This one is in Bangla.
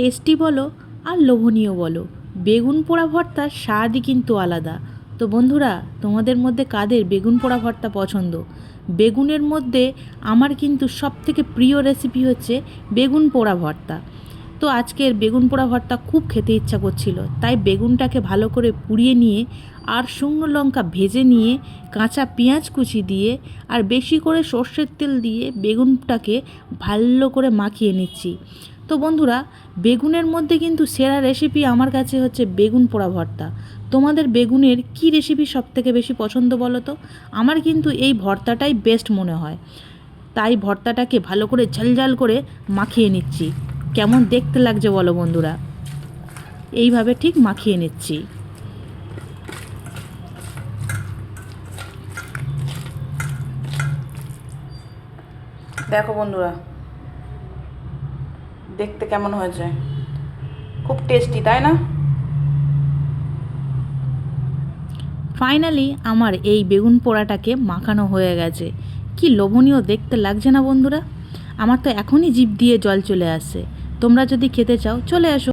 টেস্টি বলো আর লোভনীয় বলো। বেগুন পোড়া ভর্তার স্বাদই কিন্তু আলাদা। তো বন্ধুরা, তোমাদের মধ্যে কাদের বেগুন পোড়া ভর্তা পছন্দ? বেগুনের মধ্যে আমার কিন্তু সবথেকে প্রিয় রেসিপি হচ্ছে বেগুন পোড়া ভর্তা। তো আজকের বেগুন পোড়া ভর্তা খুব খেতে ইচ্ছা করছিল। তাই বেগুনটাকে ভালো করে পুড়িয়ে নিয়ে আর শুকনো লঙ্কা ভেজে নিয়ে কাঁচা পেঁয়াজ কুচি দিয়ে আর বেশি করে সর্ষের তেল দিয়ে বেগুনটাকে ভালো করে মাখিয়ে নিচ্ছি। তো বন্ধুরা, বেগুনের মধ্যে কিন্তু সেরা রেসিপি আমার কাছে হচ্ছে বেগুন পোড়া ভর্তা। তোমাদের বেগুনের কি রেসিপি সবথেকে বেশি পছন্দ বলো তো? আমার কিন্তু এই ভর্তাটাই বেস্ট মনে হয়। তাই ভর্তাটাকে ভালো করে ঝালঝাল করে মাখিয়ে নিচ্ছি। কেমন দেখতে লাগছে বলো বন্ধুরা? এইভাবে ঠিক মাখিয়ে নিচ্ছি। দেখো বন্ধুরা দেখতে কেমন হয়েছে? খুব টেস্টি তাই না? ফাইনালি আমার এই বেগুন পোড়াটাকে মাখানো হয়ে গেছে। কি লোভনীয় দেখতে লাগছে না বন্ধুরা? আমার তো এখনই জিভ দিয়ে জল চলে আসছে তোমরা যদি খেতে চাও চলে আসো।